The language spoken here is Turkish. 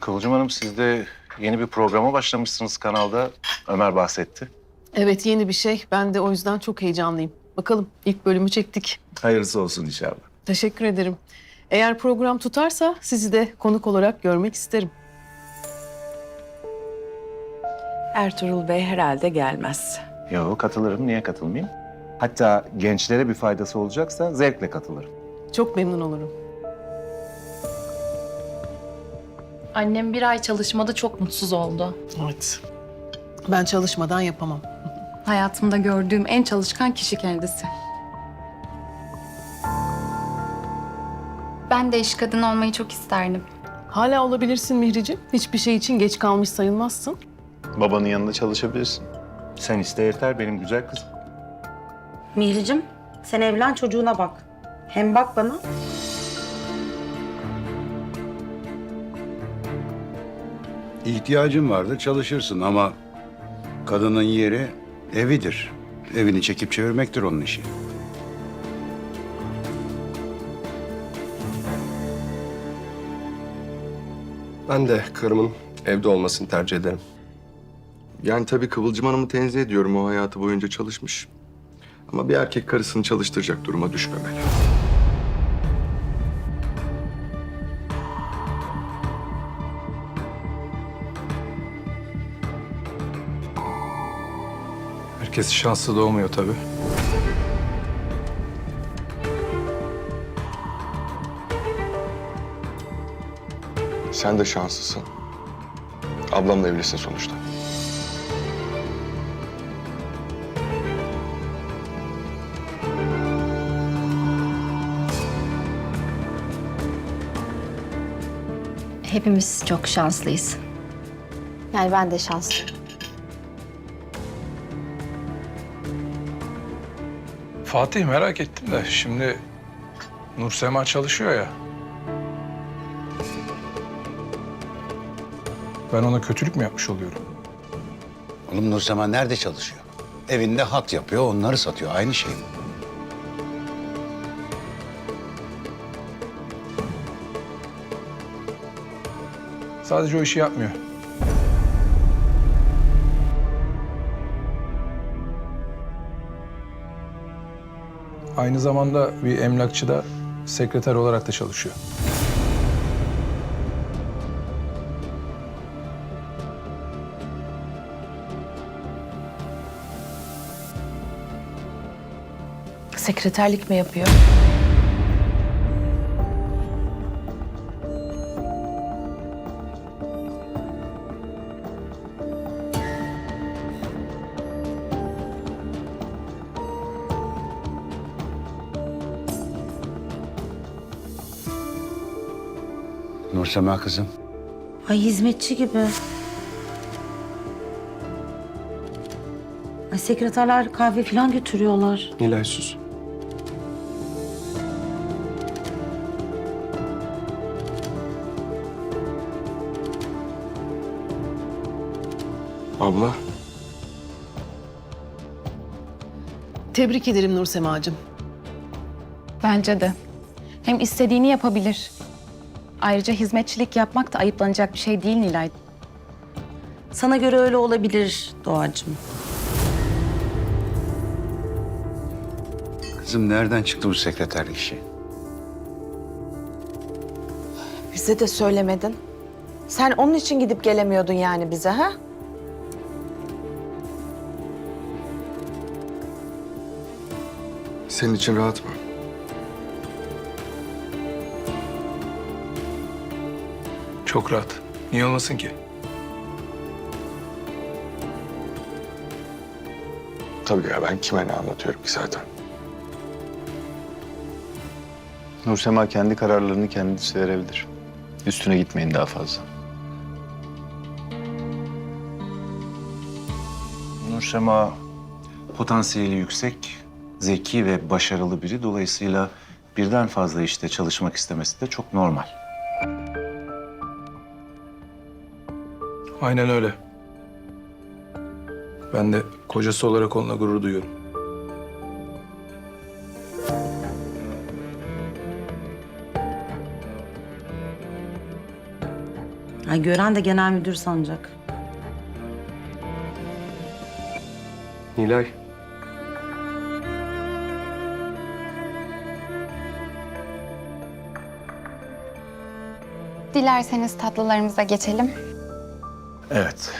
Kıvılcım Hanım siz de yeni bir programa başlamışsınız kanalda. Ömer bahsetti. Evet yeni bir şey. Ben de o yüzden çok heyecanlıyım. Bakalım ilk bölümü çektik. Hayırlısı olsun inşallah. Teşekkür ederim. Eğer program tutarsa sizi de konuk olarak görmek isterim. Ertuğrul Bey herhalde gelmez. Yok katılırım. Niye katılmayayım? Hatta gençlere bir faydası olacaksa zevkle katılırım. Çok memnun olurum. Annem bir ay çalışmada çok mutsuz oldu. Evet. Ben çalışmadan yapamam. Hayatımda gördüğüm en çalışkan kişi kendisi. Ben de iş kadını olmayı çok isterdim. Hala olabilirsin Mihricim. Hiçbir şey için geç kalmış sayılmazsın. Babanın yanında çalışabilirsin. Sen iste yeter benim güzel kızım. Mihricim, sen evlen çocuğuna bak. Hem bak bana. İhtiyacın vardır çalışırsın ama kadının yeri evidir. Evini çekip çevirmektir onun işi. Ben de karımın evde olmasını tercih ederim. Yani tabii Kıvılcım Hanım'ı tenzih ediyorum. O hayatı boyunca çalışmış. Ama bir erkek karısını çalıştıracak duruma düşmemeli. Herkes şanslı doğmuyor tabii. Sen de şanslısın. Ablamla evlisin sonuçta. Hepimiz çok şanslıyız. Yani ben de şanslıyım. Fatih merak ettim de şimdi Nur Sema çalışıyor ya. Ben ona kötülük mü yapmış oluyorum? Oğlum Nursema nerede çalışıyor? Evinde hat yapıyor, onları satıyor. Aynı şey mi? Sadece o işi yapmıyor. Aynı zamanda bir emlakçıda sekreter olarak da çalışıyor. Sekreterlik mi yapıyor? Nursema kızım. Ay hizmetçi gibi. Ay sekreterler kahve falan götürüyorlar. Nilay sus. Abla, Tebrik ederim Nur Semacığım. Bence de. Hem istediğini yapabilir. Ayrıca hizmetçilik yapmak da ayıplanacak bir şey değil Nilay. Sana göre öyle olabilir Doğacığım. Kızım nereden çıktı bu sekreterlik işi? Bize de söylemedin. Sen onun için gidip gelemiyordun yani bize ha? senin için rahat mı? Çok rahat. Niye olmasın ki? Tabii ya ben kime ne anlatıyorum ki zaten. Nursema kendi kararlarını kendisi verebilir. Üstüne gitmeyin daha fazla. Nursema potansiyeli yüksek, zeki ve başarılı biri. Dolayısıyla birden fazla işte çalışmak istemesi de çok normal. Aynen öyle. Ben de kocası olarak onunla gurur duyuyorum. Ay gören de genel müdür sanacak. Nilay, Dilerseniz tatlılarımıza geçelim. Evet.